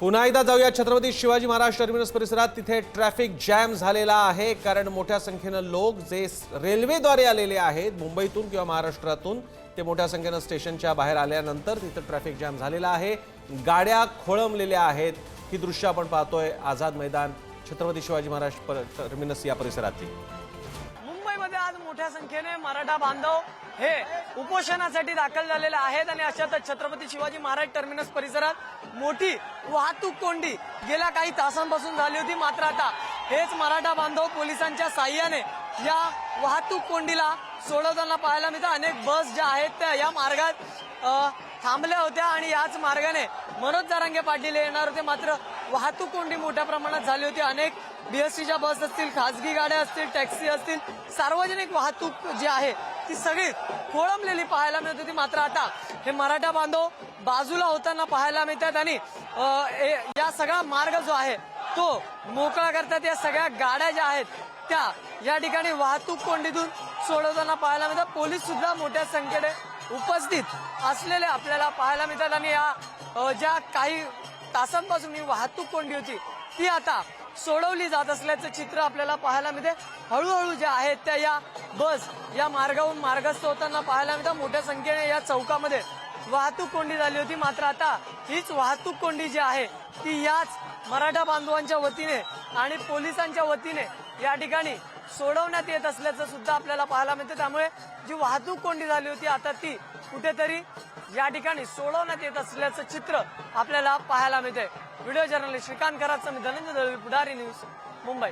पुन्हा एकदा जाऊया छत्रपती शिवाजी महाराज टर्मिनस परिसरात तिथे ट्रॅफिक जॅम झालेला आहे. कारण मोठ्या संख्येनं लोक जे रेल्वेद्वारे आलेले आहेत मुंबईतून किंवा महाराष्ट्रातून ते मोठ्या संख्येनं स्टेशनच्या बाहेर आल्यानंतर तिथं ट्रॅफिक जॅम झालेला आहे. गाड्या खोळंबलेल्या आहेत. ही दृश्य आपण पाहतोय आझाद मैदान. छत्रपती शिवाजी महाराज टर्मिनस या परिसरातली. मुंबईमध्ये आज मोठ्या संख्येने मराठा बांधव हे उपोषणासाठी दाखल झालेले आहेत आणि अशातच छत्रपती शिवाजी महाराज टर्मिनस परिसरात मोठी वाहतूक कोंडी गेल्या काही तासांपासून झाली होती. मात्र आता हेच मराठा बांधव पोलिसांच्या साह्याने या वाहतूक कोंडीला सोडवताना पाहायला मिळतं. अनेक बस ज्या आहेत त्या या मार्गात थांबल्या होत्या आणि याच मार्गाने मनोज जारांगे पाटील येणार होते. मात्र वाहतूक कोंडी मोठ्या प्रमाणात झाली होती. अनेक बीएसटीच्या बस असतील खासगी गाड्या असतील टॅक्सी असतील सार्वजनिक वाहतूक जी आहे ती सगळी खोळंबलेली पाहायला मिळत होती मात्र आता. हे मराठा बांधव बाजूला होताना पाहायला मिळतात आणि या सगळा मार्ग जो आहे तो मोकळा करतात या सगळ्या गाड्या ज्या आहेत त्या या ठिकाणी वाहतूक कोंडीतून सोडवताना पाहायला मिळतात. पोलीस सुद्धा मोठ्या संख्येने उपस्थित असलेले आपल्याला पाहायला मिळतात. आणि या ज्या काही तासांपासून ही वाहतूक कोंडी होती ती आता सोडवली जात असल्याचं चित्र आपल्याला पाहायला मिळते. हळूहळू ज्या आहेत त्या या बस या मार्गावरून मार्गस्थ होताना पाहायला मिळतात मोठ्या संख्येने या चौकामध्ये वाहतूक कोंडी झाली होती. मात्र आता हीच वाहतूक कोंडी जी आहे ती याच मराठा बांधवांच्या वतीने आणि पोलिसांच्या वतीने या ठिकाणी सोडवण्यात येत असल्याचं सुद्धा आपल्याला पाहायला मिळतं. त्यामुळे जी वाहतूक कोंडी झाली होती आता ती कुठेतरी या ठिकाणी सोडवण्यात येत असल्याचं चित्र आपल्याला पाहायला मिळतंय. व्हिडिओ जर्नलिस्ट श्रीकांत कराडचं मी धनंजय दळवी, पुढारी न्यूज मुंबई.